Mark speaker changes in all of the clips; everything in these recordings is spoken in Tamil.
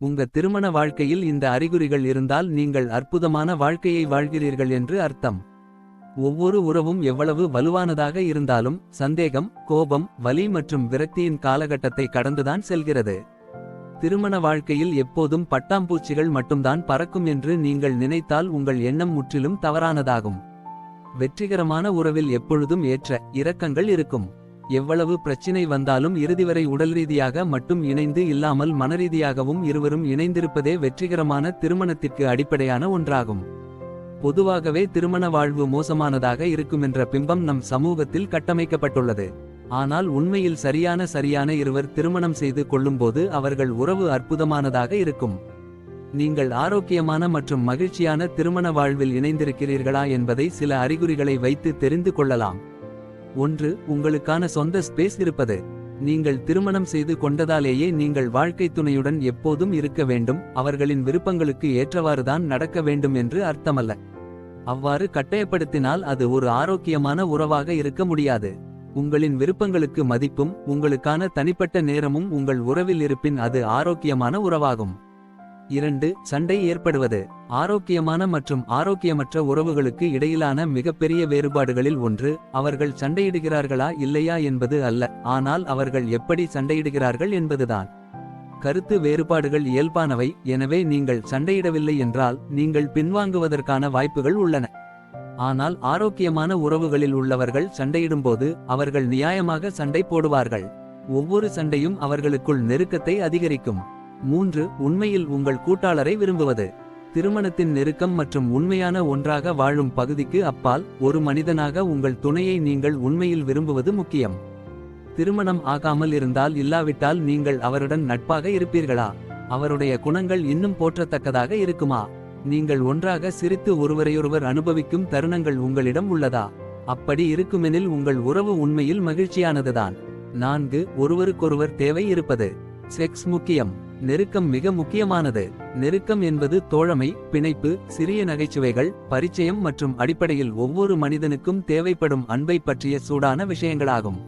Speaker 1: உங்க திருமண வாழ்க்கையில் இந்த அறிகுறிகள் இருந்தால் நீங்கள் அற்புதமான வாழ்க்கையை வாழ்கிறீர்கள் என்று அர்த்தம். ஒவ்வொரு உறவும் எவ்வளவு வலுவானதாக இருந்தாலும் சந்தேகம் கோபம் வலி மற்றும் விரக்தியின் காலகட்டத்தை கடந்துதான் செல்கிறது. திருமண வாழ்க்கையில் எப்போதும் பட்டாம்பூச்சிகள் மட்டும்தான் பறக்கும் என்று நீங்கள் நினைத்தால் உங்கள் எண்ணம் முற்றிலும் தவறானதாகும். வெற்றிகரமான உறவில் எப்பொழுதும் ஏற்ற இரக்கங்கள் இருக்கும். எவ்வளவு பிரச்சினை வந்தாலும் இறுதிவரை உடல் ரீதியாக மட்டும் இணைந்து இல்லாமல் மனரீதியாகவும் இருவரும் இணைந்திருப்பதே வெற்றிகரமான திருமணத்திற்கு அடிப்படையான ஒன்றாகும். பொதுவாகவே திருமண வாழ்வு மோசமானதாக இருக்குமென்ற பிம்பம் நம் சமூகத்தில் கட்டமைக்கப்பட்டுள்ளது. ஆனால் உண்மையில் சரியான சரியான இருவர் திருமணம் செய்து கொள்ளும்போது அவர்கள் உறவு அற்புதமானதாக இருக்கும். நீங்கள் ஆரோக்கியமான மற்றும் மகிழ்ச்சியான திருமண வாழ்வில் இணைந்திருக்கிறீர்களா என்பதை சில அறிகுறிகளை வைத்து தெரிந்து கொள்ளலாம். ஒன்று உங்களுக்கான சொந்த ஸ்பேஸ் இருப்பது. நீங்கள் திருமணம் செய்து கொண்டதாலேயே நீங்கள் வாழ்க்கை துணையுடன் எப்போதும் இருக்க வேண்டும் அவர்களின் விருப்பங்களுக்கு ஏற்றவாறுதான் நடக்க வேண்டும் என்று அர்த்தமல்ல. அவ்வாறு கட்டாயப்படுத்தினால் அது ஒரு ஆரோக்கியமான உறவாக இருக்க முடியாது. உங்களின் விருப்பங்களுக்கு மதிப்பும் உங்களுக்கான தனிப்பட்ட நேரமும் உங்கள் உறவில் இருப்பின் அது ஆரோக்கியமான உறவாகும். இரண்டு சண்டை ஏற்படுவது. ஆரோக்கியமான மற்றும் ஆரோக்கியமற்ற உறவுகளுக்கு இடையிலான மிகப்பெரிய வேறுபாடுகளில் ஒன்று அவர்கள் சண்டையிடுகிறார்களா இல்லையா என்பது அல்ல ஆனால் அவர்கள் எப்படி சண்டையிடுகிறார்கள் என்பதுதான். கருத்து வேறுபாடுகள் இயல்பானவை எனவே நீங்கள் சண்டையிடவில்லை என்றால் நீங்கள் பின்வாங்குவதற்கான வாய்ப்புகள் உள்ளன. ஆனால் ஆரோக்கியமான உறவுகளில் உள்ளவர்கள் சண்டையிடும்போது அவர்கள் நியாயமாக சண்டை போடுவார்கள். ஒவ்வொரு சண்டையும் அவர்களுக்குள் நெருக்கத்தை அதிகரிக்கும். மூன்று உண்மையில் உங்கள் கூட்டாளரை விரும்புவது. திருமணத்தின் நெருக்கம் மற்றும் உண்மையான ஒன்றாக வாழும் பகுதிக்கு அப்பால் ஒரு மனிதனாக உங்கள் துணையை நீங்கள் உண்மையில் விரும்புவது முக்கியம். திருமணம் ஆகாமல் இருந்தால் இல்லாவிட்டால் நீங்கள் அவருடன் நட்பாக இருப்பீர்களா? அவருடைய குணங்கள் இன்னும் போற்றத்தக்கதாக இருக்குமா? நீங்கள் ஒன்றாக சிரித்து ஒருவரையொருவர் அனுபவிக்கும் தருணங்கள் உங்களிடம் உள்ளதா? அப்படி இருக்குமெனில் உங்கள் உறவு உண்மையில் மகிழ்ச்சியானதுதான். நான்கு ஒருவருக்கொருவர் தேவை இருப்பது. செக்ஸ் முக்கியம். நெருக்கம் மிக முக்கியமானது. நெருக்கம் என்பது தோழமை பிணைப்பு சிறிய நகைச்சுவைகள் பரிச்சயம் மற்றும் அடிப்படையில் ஒவ்வொரு மனிதனுக்கும் தேவைப்படும் அன்பை பற்றிய சூடான விஷயங்களாகும்.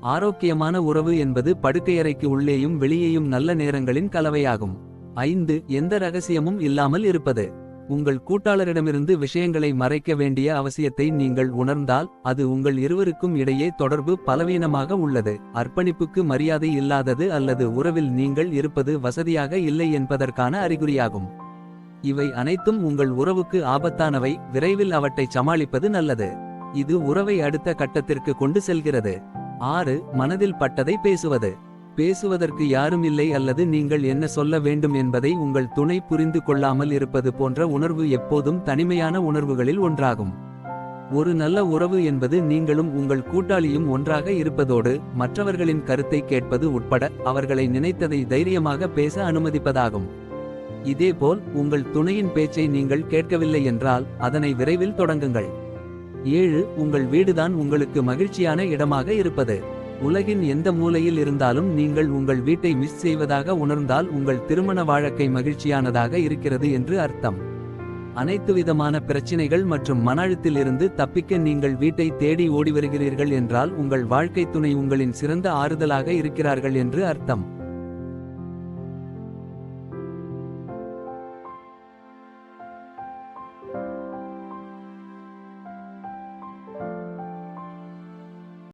Speaker 1: ஆரோக்கியமான உறவு என்பது படுக்கையறைக்கு உள்ளேயும் வெளியேயும் நல்ல நேரங்களின் கலவையாகும். ஐந்து எந்த ரகசியமும் இல்லாமல் இருப்பது. உங்கள் கூட்டாளரிடமிருந்து விஷயங்களை மறைக்க வேண்டிய அவசியத்தை நீங்கள் உணர்ந்தால் அது உங்கள் இருவருக்கும் இடையே தொடர்பு பலவீனமாக உள்ளது. அர்ப்பணிப்புக்கு மரியாதை இல்லாதது அல்லது உறவில் நீங்கள் இருப்பது வசதியாக இல்லை என்பதற்கான அறிகுறியாகும். இவை அனைத்தும் உங்கள் உறவுக்கு ஆபத்தானவை விரைவில் அவற்றை சமாளிப்பது நல்லது. இது உறவை அடுத்த கட்டத்திற்கு கொண்டு செல்கிறது. ஆறு மனதில் பட்டதை பேசுவது. பேசுவதற்கு யாரும் இல்லை அல்லது நீங்கள் என்ன சொல்ல வேண்டும் என்பதை உங்கள் துணை புரிந்து கொள்ளாமல் இருப்பது போன்ற உணர்வு எப்போதும் தனிமையான உணர்வுகளில் ஒன்றாகும். ஒரு நல்ல உறவு என்பது நீங்களும் உங்கள் கூட்டாளியும் ஒன்றாக இருப்பதோடு மற்றவர்களின் கருத்தை கேட்பது உட்பட அவர்களை நினைத்ததை தைரியமாக பேச அனுமதிப்பதாகும். இதேபோல் உங்கள் துணையின் பேச்சை நீங்கள் கேட்கவில்லை என்றால் அதனை விரைவில் தொடங்குங்கள். ஏழு உங்கள் வீடுதான் உங்களுக்கு மகிழ்ச்சியான இடமாக இருப்பது. உலகின் எந்த மூலையில் இருந்தாலும் நீங்கள் உங்கள் வீட்டை மிஸ் செய்வதாக உணர்ந்தால் உங்கள் திருமண வாழ்க்கை மகிழ்ச்சியானதாக இருக்கிறது என்று அர்த்தம். அனைத்து விதமான பிரச்சினைகள் மற்றும் மன அழுத்திலிருந்து தப்பிக்க நீங்கள் வீட்டை தேடி ஓடி வருகிறீர்கள் என்றால் உங்கள் வாழ்க்கை துணை உங்களின் சிறந்த ஆறுதலாக இருக்கிறார்கள் என்று அர்த்தம்.